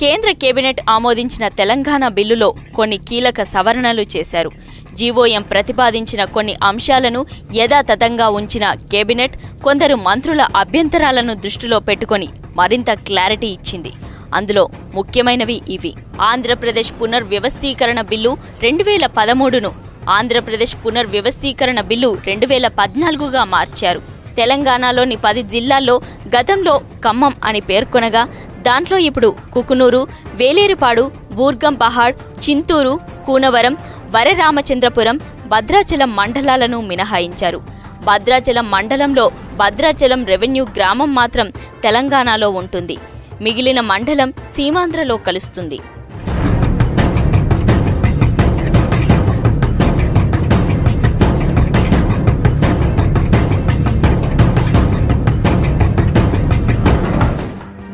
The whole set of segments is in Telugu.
కేంద్ర కేబినెట్ ఆమోదించిన తెలంగాణ బిల్లులో కొన్ని కీలక సవరణలు చేశారు. జీవోఎం ప్రతిపాదించిన కొన్ని అంశాలను యథాతథంగా ఉంచిన కేబినెట్ కొందరు మంత్రుల అభ్యంతరాలను దృష్టిలో పెట్టుకొని మరింత క్లారిటీ ఇచ్చింది. అందులో ముఖ్యమైనవి ఇవి. ఆంధ్రప్రదేశ్ పునర్వ్యవస్థీకరణ బిల్లు రెండు వేల పదమూడును ఆంధ్రప్రదేశ్ పునర్వ్యవస్థీకరణ బిల్లు రెండు వేల పద్నాలుగుగా మార్చారు. తెలంగాణలోని పది జిల్లాల్లో గతంలో ఖమ్మం అని పేర్కొనగా దాంట్లో ఇప్పుడు కుకునూరు వేలేరుపాడు బూర్గం పహాడ్ చింతూరు కూనవరం వరరామచంద్రపురం భద్రాచలం మండలాలను మినహాయించారు. భద్రాచలం మండలంలో భద్రాచలం రెవెన్యూ గ్రామం మాత్రం తెలంగాణలో ఉంటుంది. మిగిలిన మండలం సీమాంధ్రలో కలుస్తుంది.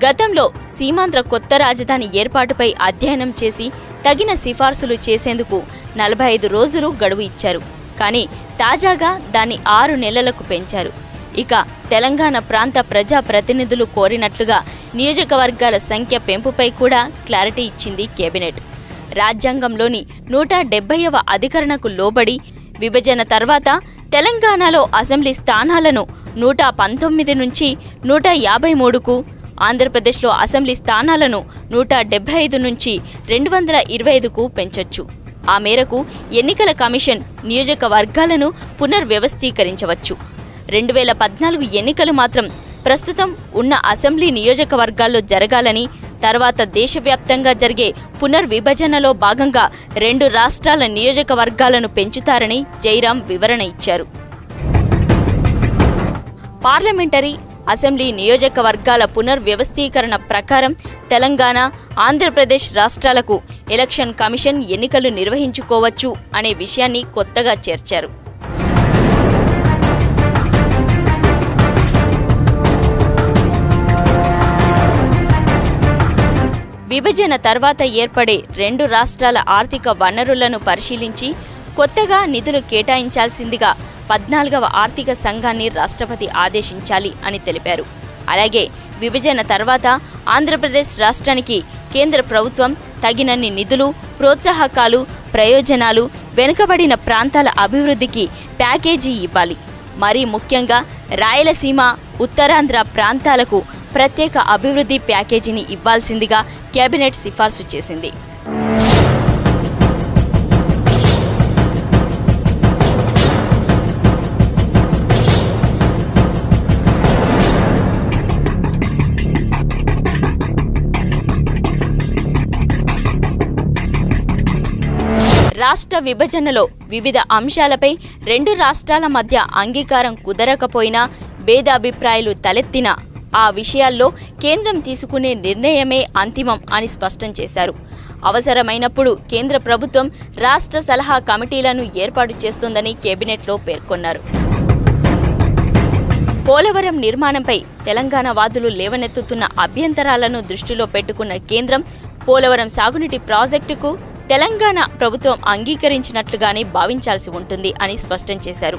గతంలో సీమాంధ్ర కొత్త రాజధాని ఏర్పాటుపై అధ్యయనం చేసి తగిన సిఫార్సులు చేసేందుకు నలభై ఐదు రోజులు గడువు ఇచ్చారు. కానీ తాజాగా దాన్ని ఆరు నెలలకు పెంచారు. ఇక తెలంగాణ ప్రాంత ప్రజా ప్రతినిధులు కోరినట్లుగా నియోజకవర్గాల సంఖ్య పెంపుపై కూడా క్లారిటీ ఇచ్చింది కేబినెట్. రాజ్యాంగంలోని నూట డెబ్బైవ అధికరణకు లోబడి విభజన తర్వాత తెలంగాణలో అసెంబ్లీ స్థానాలను నూట పంతొమ్మిది నుంచి నూట యాభై మూడుకు ఆంధ్రప్రదేశ్లో అసెంబ్లీ స్థానాలను నూట డెబ్బై ఐదు నుంచి రెండు వందల ఇరవై ఐదుకు పెంచొచ్చు. ఆ మేరకు ఎన్నికల కమిషన్ నియోజకవర్గాలను పునర్వ్యవస్థీకరించవచ్చు. రెండు వేల పద్నాలుగు ఎన్నికలు మాత్రం ప్రస్తుతం ఉన్న అసెంబ్లీ నియోజకవర్గాల్లో జరగాలని తర్వాత దేశవ్యాప్తంగా జరిగే పునర్విభజనలో భాగంగా రెండు రాష్ట్రాల నియోజకవర్గాలను పెంచుతారని జైరాం వివరణ ఇచ్చారు. పార్లమెంటరీ అసెంబ్లీ నియోజకవర్గాల పునర్వ్యవస్థీకరణ ప్రకారం తెలంగాణ ఆంధ్రప్రదేశ్ రాష్ట్రాలకు ఎలక్షన్ కమిషన్ ఎన్నికలు నిర్వహించుకోవచ్చు అనే విషయాన్ని కొత్తగా చేర్చారు. విభజన తర్వాత ఏర్పడే రెండు రాష్ట్రాల ఆర్థిక వనరులను పరిశీలించి కొత్తగా నిధులు కేటాయించాల్సిందిగా పద్నాలుగవ ఆర్థిక సంఘాన్ని రాష్ట్రపతి ఆదేశించాలి అని తెలిపారు. అలాగే విభజన తర్వాత ఆంధ్రప్రదేశ్ రాష్ట్రానికి కేంద్ర ప్రభుత్వం తగినన్ని నిధులు ప్రోత్సాహకాలు ప్రయోజనాలు వెనుకబడిన ప్రాంతాల అభివృద్ధికి ప్యాకేజీ ఇవ్వాలి. మరీ ముఖ్యంగా రాయలసీమ ఉత్తరాంధ్ర ప్రాంతాలకు ప్రత్యేక అభివృద్ధి ప్యాకేజీని ఇవ్వాల్సిందిగా కేబినెట్ సిఫార్సు చేసింది. రాష్ట్ర విభజనలో వివిధ అంశాలపై రెండు రాష్ట్రాల మధ్య అంగీకారం కుదరకపోయినా భేదాభిప్రాయాలు తలెత్తినా ఆ విషయాల్లో కేంద్రం తీసుకునే నిర్ణయమే అంతిమం అని స్పష్టం చేశారు. అవసరమైనప్పుడు కేంద్ర ప్రభుత్వం రాష్ట్ర సలహా కమిటీలను ఏర్పాటు చేస్తుందని కేబినెట్లో పేర్కొన్నారు. పోలవరం నిర్మాణంపై తెలంగాణ వాదులు లేవనెత్తుతున్న అభ్యంతరాలను దృష్టిలో పెట్టుకున్న కేంద్రం పోలవరం సాగునీటి ప్రాజెక్టుకు తెలంగాణ ప్రభుత్వం అంగీకరించినట్లుగానే భావించాల్సి ఉంటుంది అని స్పష్టం చేశారు.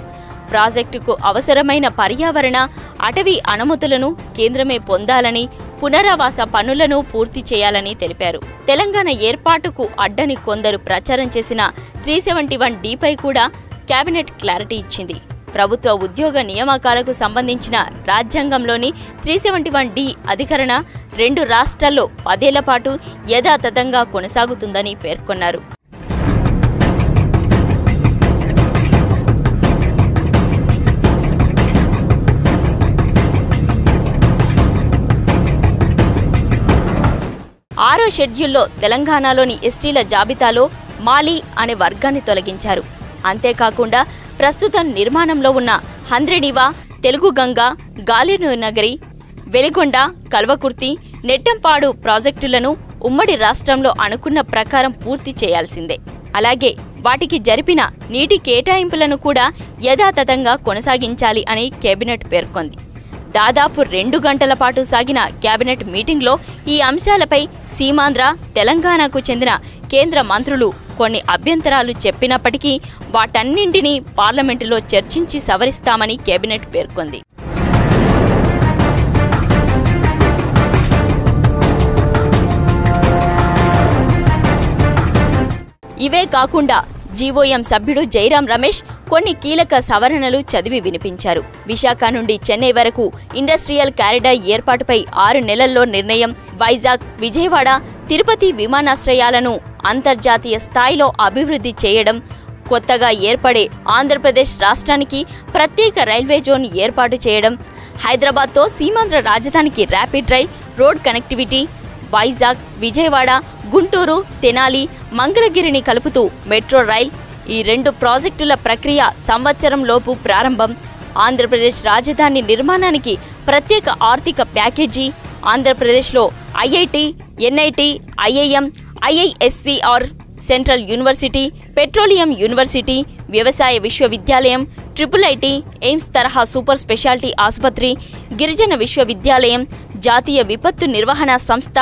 ప్రాజెక్టుకు అవసరమైన పర్యావరణ అటవీ అనుమతులను కేంద్రమే పొందాలని పునరావాస పనులను పూర్తి చేయాలని తెలిపారు. తెలంగాణ ఏర్పాటుకు అడ్డని కొందరు ప్రచారం చేసిన త్రీ సెవెంటీ వన్ డీపై కూడా కేబినెట్ క్లారిటీ ఇచ్చింది. ప్రభుత్వ ఉద్యోగ నియామకాలకు సంబంధించిన రాజ్యాంగంలోని త్రీ సెవెంటీ వన్ డి అధికరణ రెండు రాష్ట్రాల్లో పదేళ్ళ పాటు యథాతథంగా కొనసాగుతుందని పేర్కొన్నారు. ఆరో షెడ్యూల్లో తెలంగాణలోని ఎస్టీల జాబితాలో మాలి అనే వర్గాన్ని తొలగించారు. అంతేకాకుండా ప్రస్తుతం నిర్మాణంలో ఉన్న హంద్రెనివా తెలుగు గంగ గాలిను నగరి వెలిగొండ కల్వకుర్తి నెట్టంపాడు ప్రాజెక్టులను ఉమ్మడి రాష్ట్రంలో అనుకున్న ప్రకారం పూర్తి చేయాల్సిందే. అలాగే వాటికి జరిపిన నీటి కేటాయింపులను కూడా యథాతథంగా కొనసాగించాలి అని కేబినెట్ పేర్కొంది. దాదాపు రెండు గంటల పాటు సాగిన కేబినెట్ మీటింగ్లో ఈ అంశాలపై సీమాంధ్ర తెలంగాణకు చెందిన కేంద్ర మంత్రులు కొన్ని అభ్యంతరాలు చెప్పినప్పటికీ వాటన్నింటినీ పార్లమెంటులో చర్చించి సవరిస్తామని కేబినెట్ పేర్కొంది. ఇవే కాకుండా జీవోఎం సభ్యుడు జైరాం రమేష్ కొన్ని కీలక సవరణలు చదివి వినిపించారు. విశాఖ నుండి చెన్నై వరకు ఇండస్ట్రియల్ కారిడార్ ఏర్పాటుపై ఆరు నెలల్లో నిర్ణయం. వైజాగ్ విజయవాడ తిరుపతి విమానాశ్రయాలను అంతర్జాతీయ స్థాయిలో అభివృద్ధి చేయడం కొత్తగా ఏర్పడే ఆంధ్రప్రదేశ్ రాష్ట్రానికి ప్రత్యేక రైల్వే జోన్ ఏర్పాటు చేయడం హైదరాబాద్తో సీమాంధ్ర రాజధానికి rapid rail road connectivity Vizag Vijayawada Guntur Tenali మంగళగిరిని కలుపుతూ మెట్రో రైల్ ఈ రెండు ప్రాజెక్టుల ప్రక్రియ సంవత్సరంలోపు ప్రారంభం. ఆంధ్రప్రదేశ్ రాజధాని నిర్మాణానికి ప్రత్యేక ఆర్థిక ప్యాకేజీ ఆంధ్రప్రదేశ్లో IIT NIT IIM IISER central university petroleum university వ్యవసాయ విశ్వవిద్యాలయం ట్రిపుల్ ఐటి ఎయిమ్స్ తరహా సూపర్ స్పెషాలిటీ ఆసుపత్రి గిరిజన విశ్వవిద్యాలయం జాతీయ విపత్తు నిర్వహణ సంస్థ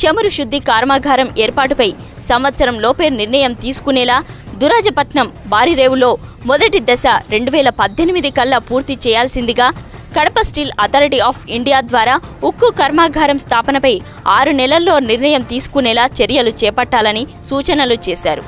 చమురు శుద్ధి కర్మాగారం ఏర్పాటుపై సంవత్సరం లోపే నిర్ణయం తీసుకునేలా దురాజపట్నం బారిరేవులో మొదటి దశ రెండు వేల పద్దెనిమిది కల్లా పూర్తి చేయాల్సిందిగా Kadapa steel authority of India ద్వారా ఉక్కు కర్మాగారం స్థాపనపై ఆరు నెలల్లో నిర్ణయం తీసుకునేలా చర్యలు చేపట్టాలని సూచనలు చేశారు.